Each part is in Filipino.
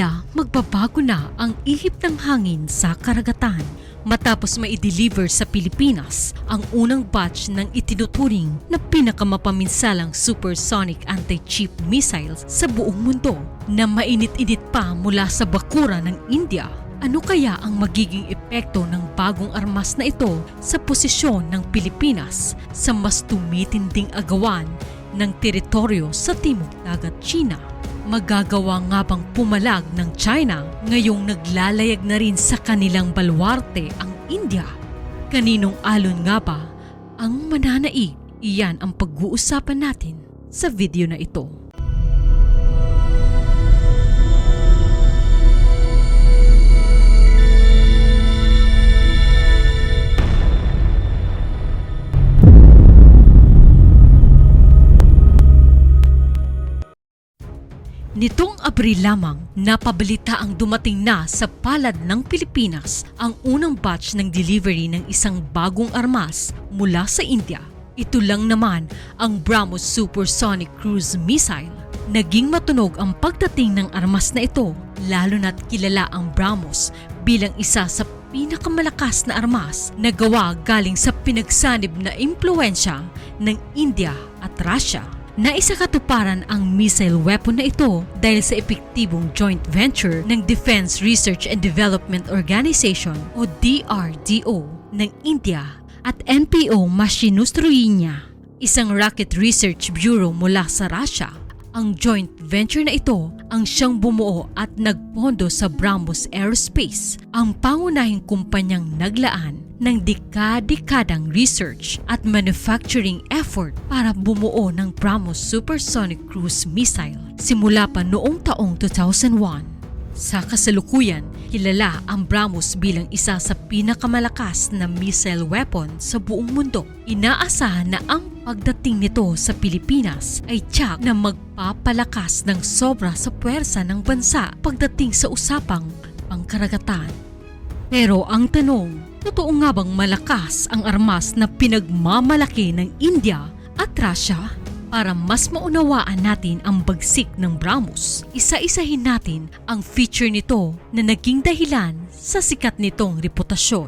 tila magbabago na ang ihip ng hangin sa karagatan matapos ma-deliver sa Pilipinas ang unang batch ng itinuturing na pinakamapaminsalang supersonic anti-chip missiles sa buong mundo na mainit-init pa mula sa bakura ng India. Ano kaya ang magiging epekto ng bagong armas na ito sa posisyon ng Pilipinas sa mas tumitinding agawan ng teritoryo sa Timog Dagat China? Magagawa nga bang pumalag ng China ngayong naglalayag na rin sa kanilang balwarte ang India? Kaninong alon nga ba ang mananaig? Iyan ang pag-uusapan natin sa video na ito. Nitong Abril lamang, napabalita ang dumating na sa palad ng Pilipinas ang unang batch ng delivery ng isang bagong armas mula sa India. Ito lang naman ang BrahMos Supersonic Cruise Missile. Naging matunog ang pagdating ng armas na ito lalo na't kilala ang BrahMos bilang isa sa pinakamalakas na armas na gawa galing sa pinagsanib na impluensya ng India at Russia. Naisakatuparan ang missile weapon na ito dahil sa epektibong joint venture ng Defense Research and Development Organization o DRDO ng India at NPO Mashinustroynia, isang rocket research bureau mula sa Russia. Ang joint venture na ito ang siyang bumuo at nagpondo sa BrahMos Aerospace, ang pangunahing kumpanyang naglaan ng dekadekadang research at manufacturing effort para bumuo ng BrahMos Supersonic Cruise Missile simula pa noong taong 2001. Sa kasalukuyan, kilala ang BrahMos bilang isa sa pinakamalakas na missile weapon sa buong mundo. Inaasahan na ang pagdating nito sa Pilipinas ay tiyak na magpapalakas ng sobra sa puwersa ng bansa pagdating sa usapang pangkaragatan. Pero ang tanong, totoo nga bang malakas ang armas na pinagmamalaki ng India at Russia? Para mas maunawaan natin ang bagsik ng BrahMos, isa-isahin natin ang feature nito na naging dahilan sa sikat nitong reputasyon.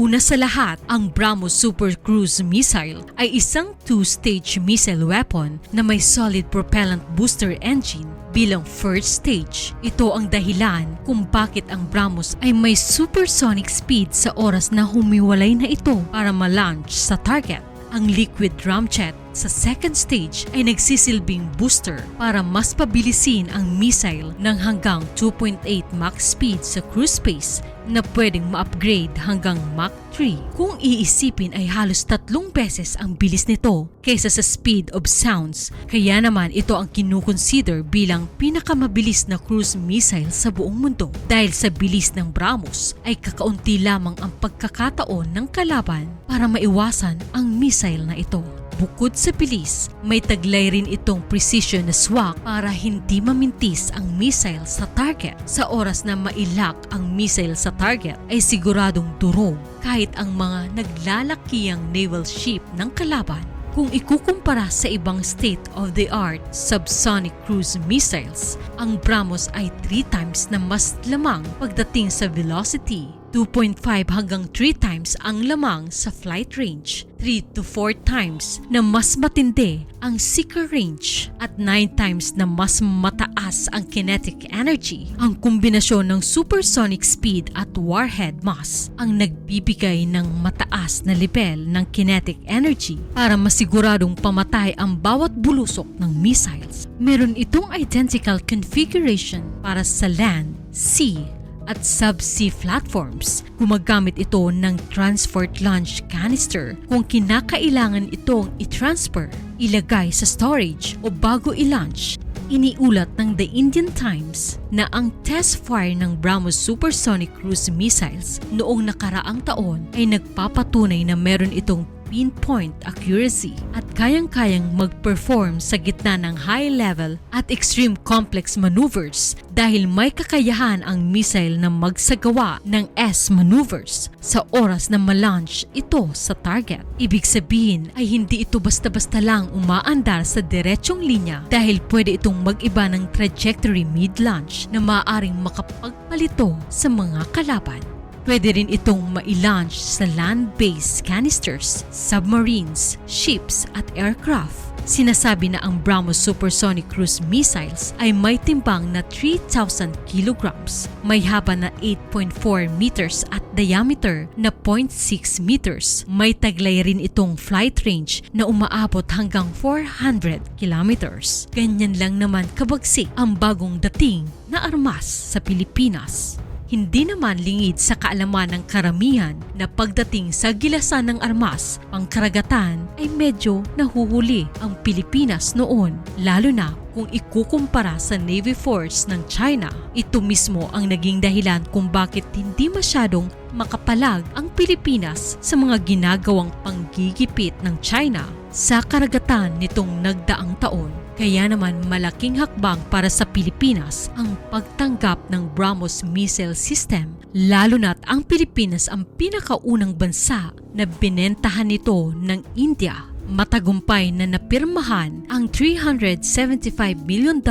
Una sa lahat, ang BrahMos Super Cruise Missile ay isang two-stage missile weapon na may solid propellant booster engine bilang first stage. Ito ang dahilan kung bakit ang BrahMos ay may supersonic speed sa oras na humiwalay na ito para ma-launch sa target. Ang liquid ramjet sa second stage ay nagsisilbing booster para mas pabilisin ang missile ng hanggang 2.8 Mach speed sa cruise space na pwedeng ma-upgrade hanggang Mach 3. Kung iisipin ay halos tatlong beses ang bilis nito kaysa sa speed of sounds. Kaya naman ito ang kinukonsider bilang pinakamabilis na cruise missile sa buong mundo. Dahil sa bilis ng BrahMos ay kakaunti lamang ang pagkakataon ng kalaban para maiwasan ang missile na ito. Bukod sa bilis, may taglay rin itong precision na swak para hindi mamintis ang missile sa target. Sa oras na mailak ang missile sa target ay siguradong durog kahit ang mga naglalakiyang naval ship ng kalaban. Kung ikukumpara sa ibang state-of-the-art subsonic cruise missiles, ang BrahMos ay 3 times na mas lamang pagdating sa velocity 2.5 hanggang 3 times ang lamang sa flight range, 3 to 4 times na mas matindi ang seeker range, at 9 times na mas mataas ang kinetic energy. Ang kombinasyon ng supersonic speed at warhead mass ang nagbibigay ng mataas na level ng kinetic energy para masiguradong pamatay ang bawat bulusok ng missiles. Meron itong identical configuration para sa land, sea, at subsea platforms. Gumagamit ito ng transport launch canister kung kinakailangan itong i-transfer, ilagay sa storage o bago i-launch. Iniulat ng The Indian Times na ang test fire ng BrahMos supersonic cruise missiles noong nakaraang taon ay nagpapatunay na meron itong pinpoint accuracy at kayang-kayang mag-perform sa gitna ng high-level at extreme complex maneuvers dahil may kakayahan ang missile na magsagawa ng S maneuvers sa oras na malaunch ito sa target. Ibig sabihin ay hindi ito basta-basta lang umaandar sa diretsong linya dahil pwede itong mag-iba ng trajectory mid-launch na maaaring makapagpalito sa mga kalaban. Pwede rin itong ma-launch sa land-based canisters, submarines, ships at aircraft. Sinasabi na ang BrahMos Supersonic Cruise Missiles ay may timbang na 3,000 kilograms, may haba na 8.4 meters at diameter na 0.6 meters. May taglay rin itong flight range na umaabot hanggang 400 kilometers. Ganyan lang naman kabagsik ang bagong dating na armas sa Pilipinas. Hindi naman lingid sa kaalaman ng karamihan na pagdating sa gilasan ng armas, pangkaragatan ay medyo nahuhuli ang Pilipinas noon, lalo na kung ikukumpara sa Navy Force ng China. Ito mismo ang naging dahilan kung bakit hindi masyadong makapalag ang Pilipinas sa mga ginagawang panggigipit ng China sa karagatan nitong nagdaang taon. Kaya naman malaking hakbang para sa Pilipinas ang pagtanggap ng BrahMos missile system lalo na't ang Pilipinas ang pinakaunang bansa na binentahan nito ng India. Matagumpay na napirmahan ang $375 million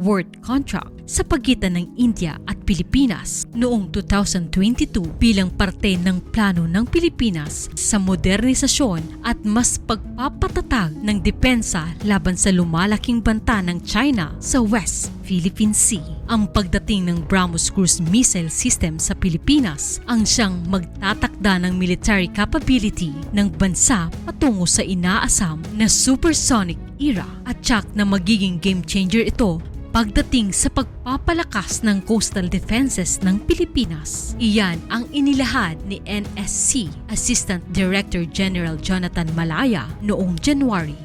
worth contract sa pagitan ng India at Pilipinas noong 2022 bilang parte ng plano ng Pilipinas sa modernisasyon at mas pagpapatatag ng depensa laban sa lumalaking banta ng China sa West Philippine Sea. Ang pagdating ng BrahMos cruise missile system sa Pilipinas ang siyang magtatakda ng military capability ng bansa patungo sa inaasam na supersonic era at tsak na magiging game changer ito pagdating sa pagpapalakas ng coastal defenses ng Pilipinas. Iyan ang inilahad ni NSC Assistant Director General Jonathan Malaya noong January.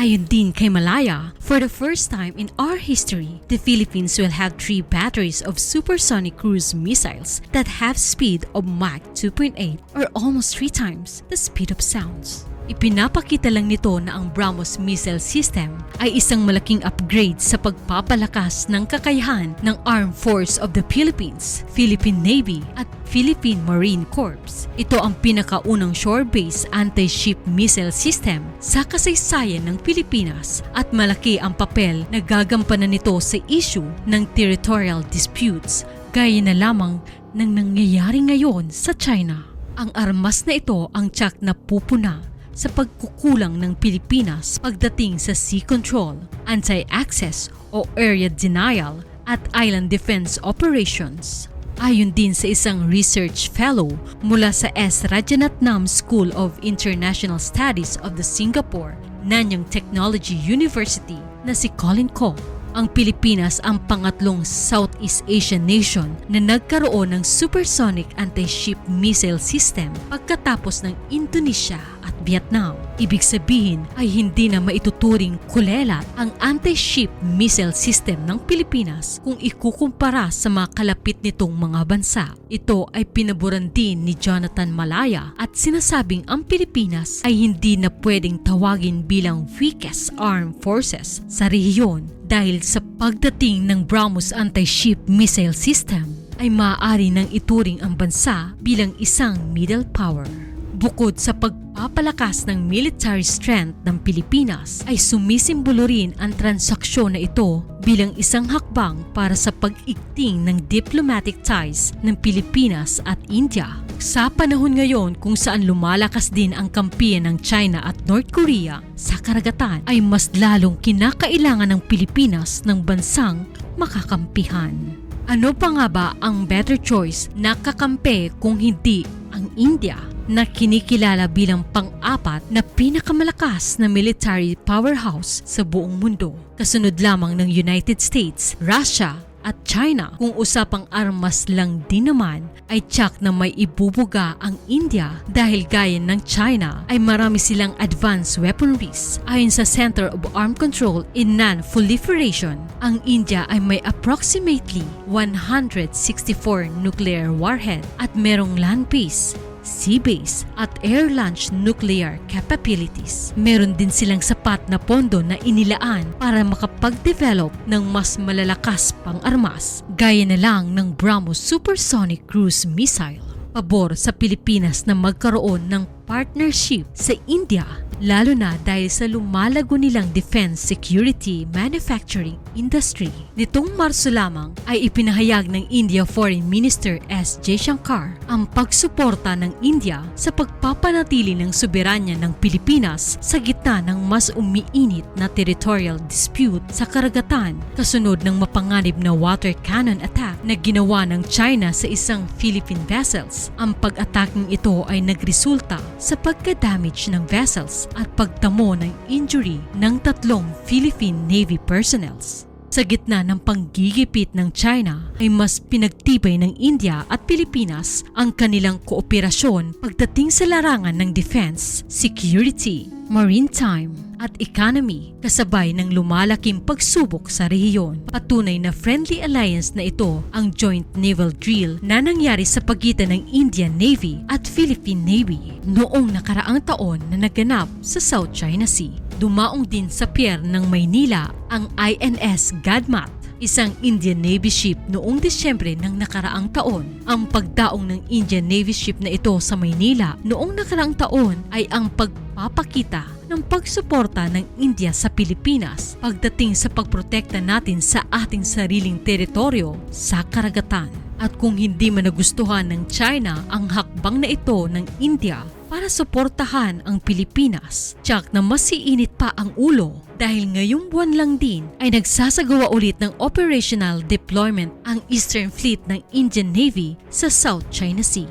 Ayon din kay Malaya, for the first time in our history, the Philippines will have three batteries of supersonic cruise missiles that have speed of Mach 2.8 or almost three times the speed of sounds. Ipinapakita lang nito na ang BrahMos missile system ay isang malaking upgrade sa pagpapalakas ng kakayahan ng Armed Force of the Philippines, Philippine Navy at Philippine Marine Corps. Ito ang pinakaunang shore-based anti-ship missile system sa kasaysayan ng Pilipinas at malaki ang papel na gagampanan nito sa issue ng territorial disputes gaya na lamang ng nangyayari ngayon sa China. Ang armas na ito ang tsak na pupuna sa pagkukulang ng Pilipinas pagdating sa sea control, anti-access o area denial at island defense operations. Ayon din sa isang research fellow mula sa S. Rajanatnam School of International Studies of the Singapore Nanyang Technology University na si Colin Ko, ang Pilipinas ang pangatlong Southeast Asian nation na nagkaroon ng supersonic anti-ship missile system pagkatapos ng Indonesia at Vietnam. Ibig sabihin ay hindi na maituturing kulelat ang anti-ship missile system ng Pilipinas kung ikukumpara sa mga kalapit nitong mga bansa. Ito ay pinaboran din ni Jonathan Malaya at sinasabing ang Pilipinas ay hindi na pwedeng tawagin bilang weakest armed forces sa rehiyon dahil sa pagdating ng BrahMos anti-ship missile system ay maaari nang ituring ang bansa bilang isang middle power. Bukod sa pagpapalakas ng military strength ng Pilipinas ay sumisimbolo rin ang transaksyon na ito bilang isang hakbang para sa pag-igting ng diplomatic ties ng Pilipinas at India. Sa panahon ngayon kung saan lumalakas din ang kampiyan ng China at North Korea sa karagatan ay mas lalong kinakailangan ng Pilipinas ng bansang makakampihan. Ano pa nga ba ang better choice na kakampi kung hindi ang India na kinikilala bilang pang-apat na pinakamalakas na military powerhouse sa buong mundo. Kasunod lamang ng United States, Russia at China. Kung usapang armas lang din naman ay tsak na may ibubuga ang India dahil gaya ng China ay marami silang advanced weaponries. Ayon sa Center of Arm Control in Non-Proliferation, ang India ay may approximately 164 nuclear warhead at merong land base sea base at air-launched nuclear capabilities. Meron din silang sapat na pondo na inilaan para makapag-develop ng mas malalakas pang armas, gaya na lang ng BrahMos Supersonic Cruise Missile. Pabor sa Pilipinas na magkaroon ng partnership sa India lalo na dahil sa lumalago nilang defense security manufacturing industry. Nitong Marso lamang ay ipinahayag ng India Foreign Minister S. Jaishankar ang pagsuporta ng India sa pagpapanatili ng soberanya ng Pilipinas sa gitna ng mas umiinit na territorial dispute sa karagatan kasunod ng mapanganib na water cannon attack na ginawa ng China sa isang Philippine vessels. Ang pag-ataking ito ay nagresulta sa pagka-damage ng vessels at pagtamo ng injury ng tatlong Philippine Navy personnels. Sa gitna ng panggigipit ng China ay mas pinagtibay ng India at Pilipinas ang kanilang kooperasyon pagdating sa larangan ng defense, security, maritime at economy kasabay ng lumalaking pagsubok sa rehiyon. Patunay na friendly alliance na ito ang joint naval drill na nangyari sa pagitan ng Indian Navy at Philippine Navy noong nakaraang taon na naganap sa South China Sea. Dumaong din sa pier ng Maynila ang INS Gadmat isang Indian Navy ship noong Disyembre ng nakaraang taon. Ang pagdaong ng Indian Navy ship na ito sa Maynila noong nakaraang taon ay ang pagpapakita ng pagsuporta ng India sa Pilipinas pagdating sa pagprotekta natin sa ating sariling teritoryo sa karagatan. At kung hindi man nagustuhan ng China ang hakbang na ito ng India para suportahan ang Pilipinas, tiyak na mas iinit pa ang ulo dahil ngayong buwan lang din ay nagsasagawa ulit ng operational deployment ang Eastern Fleet ng Indian Navy sa South China Sea.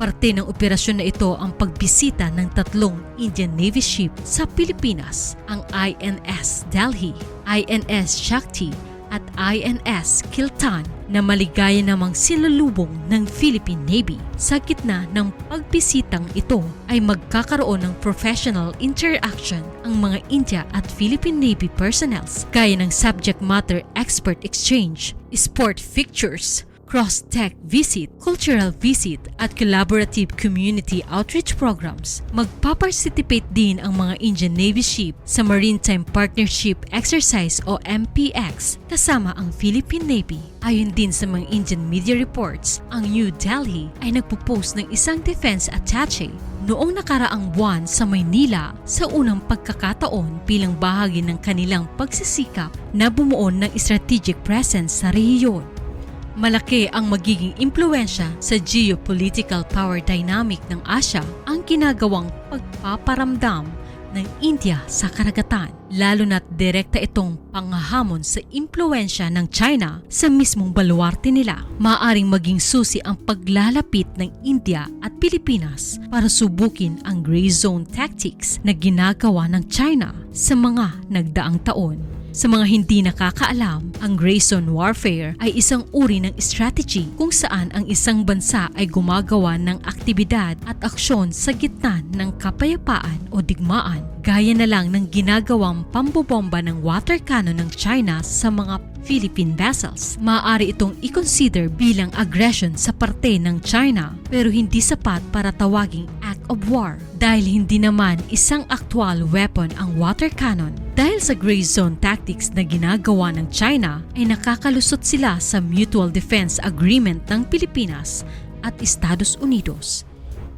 Parte ng operasyon na ito ang pagbisita ng tatlong Indian Navy ship sa Pilipinas, ang INS Delhi, INS Shakti at INS Kiltan na maligaya namang sinalubong ng Philippine Navy. Sa gitna ng pagbisitang ito ay magkakaroon ng professional interaction ang mga India at Philippine Navy personnels gaya ng subject matter expert exchange, sport fixtures, cross-tech visit, cultural visit at collaborative community outreach programs. Magpaparticipate din ang mga Indian Navy ship sa Maritime Partnership Exercise o MPX kasama ang Philippine Navy. Ayon din sa mga Indian media reports, ang New Delhi ay nagpo-post ng isang defense attache noong nakaraang buwan sa Maynila sa unang pagkakataon bilang bahagi ng kanilang pagsisikap na bumuo ng strategic presence sa rehiyon. Malaki ang magiging impluensya sa geopolitical power dynamic ng Asya ang ginagawang pagpaparamdam ng India sa karagatan, lalo na't direkta itong panghahamon sa impluensya ng China sa mismong baluarte nila. Maaring maging susi ang paglalapit ng India at Pilipinas para subukin ang gray zone tactics na ginagawa ng China sa mga nagdaang taon. Sa mga hindi nakakaalam, ang gray zone warfare ay isang uri ng strategy kung saan ang isang bansa ay gumagawa ng aktibidad at aksyon sa gitna ng kapayapaan o digmaan. Gaya na lang ng ginagawang pambobomba ng water cannon ng China sa mga Philippine vessels. Maaari itong i-consider bilang aggression sa parte ng China pero hindi sapat para tawaging act of war dahil hindi naman isang actual weapon ang water cannon. Dahil sa gray zone tactics na ginagawa ng China ay nakakalusot sila sa Mutual Defense Agreement ng Pilipinas at Estados Unidos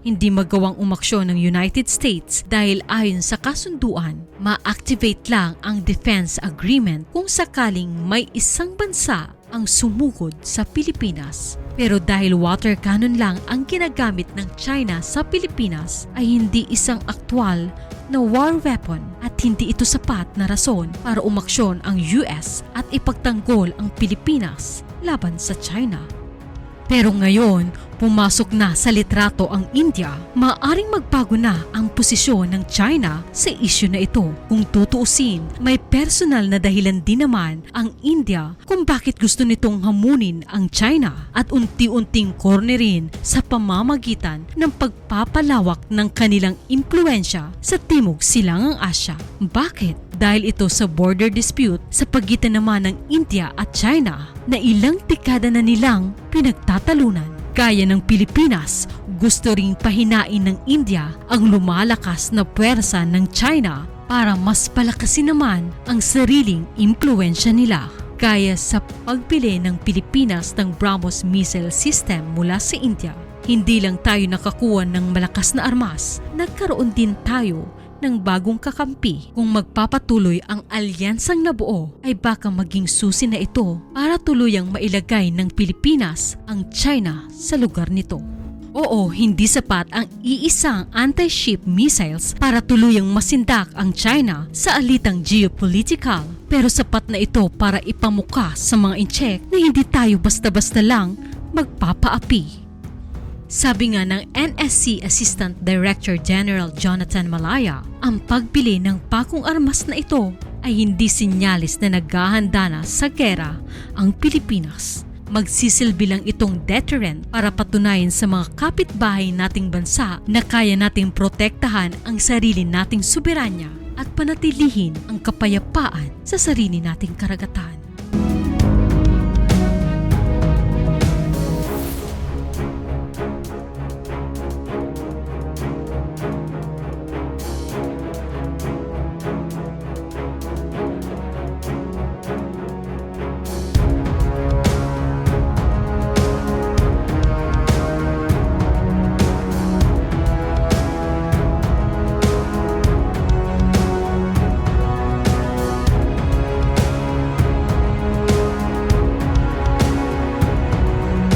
hindi magawang umaksyon ng United States dahil ayon sa kasunduan, ma-activate lang ang defense agreement kung sakaling may isang bansa ang sumugod sa Pilipinas. Pero dahil water cannon lang ang ginagamit ng China sa Pilipinas ay hindi isang aktwal na war weapon at hindi ito sapat na rason para umaksyon ang US at ipagtanggol ang Pilipinas laban sa China. Pero ngayon, pumasok na sa litrato ang India, maaring magbago na ang posisyon ng China sa isyu na ito. Kung tutuusin, may personal na dahilan din naman ang India kung bakit gusto nitong hamunin ang China at unti-unting cornerin sa pamamagitan ng pagpapalawak ng kanilang impluensya sa Timog Silangang Asya. Bakit? Dahil ito sa border dispute sa pagitan naman ng India at China na ilang dekada na nilang pinagtatalunan. Gaya ng Pilipinas, gusto ring pahinain ng India ang lumalakas na puwersa ng China para mas palakasin naman ang sariling impluensya nila. Gaya sa pagbili ng Pilipinas ng BrahMos missile system mula sa India. Hindi lang tayo nakakuha ng malakas na armas, nagkaroon din tayo ng bagong kakampi. Kung magpapatuloy ang alyansang nabuo ay baka maging susi na ito para tuluyang mailagay ng Pilipinas ang China sa lugar nito. Oo, hindi sapat ang iisang anti-ship missiles para tuluyang masindak ang China sa alitang geopolitical. Pero sapat na ito para ipamuka sa mga incheck na hindi tayo basta-basta lang magpapaapi. Sabi nga ng NSC Assistant Director General Jonathan Malaya, ang pagbili ng pakong armas na ito ay hindi sinyalis na naghahanda na sa gera ang Pilipinas. Magsisilbi lang itong deterrent para patunayan sa mga kapitbahay nating bansa na kaya nating protektahan ang sarili nating soberanya at panatilihin ang kapayapaan sa sarili nating karagatan.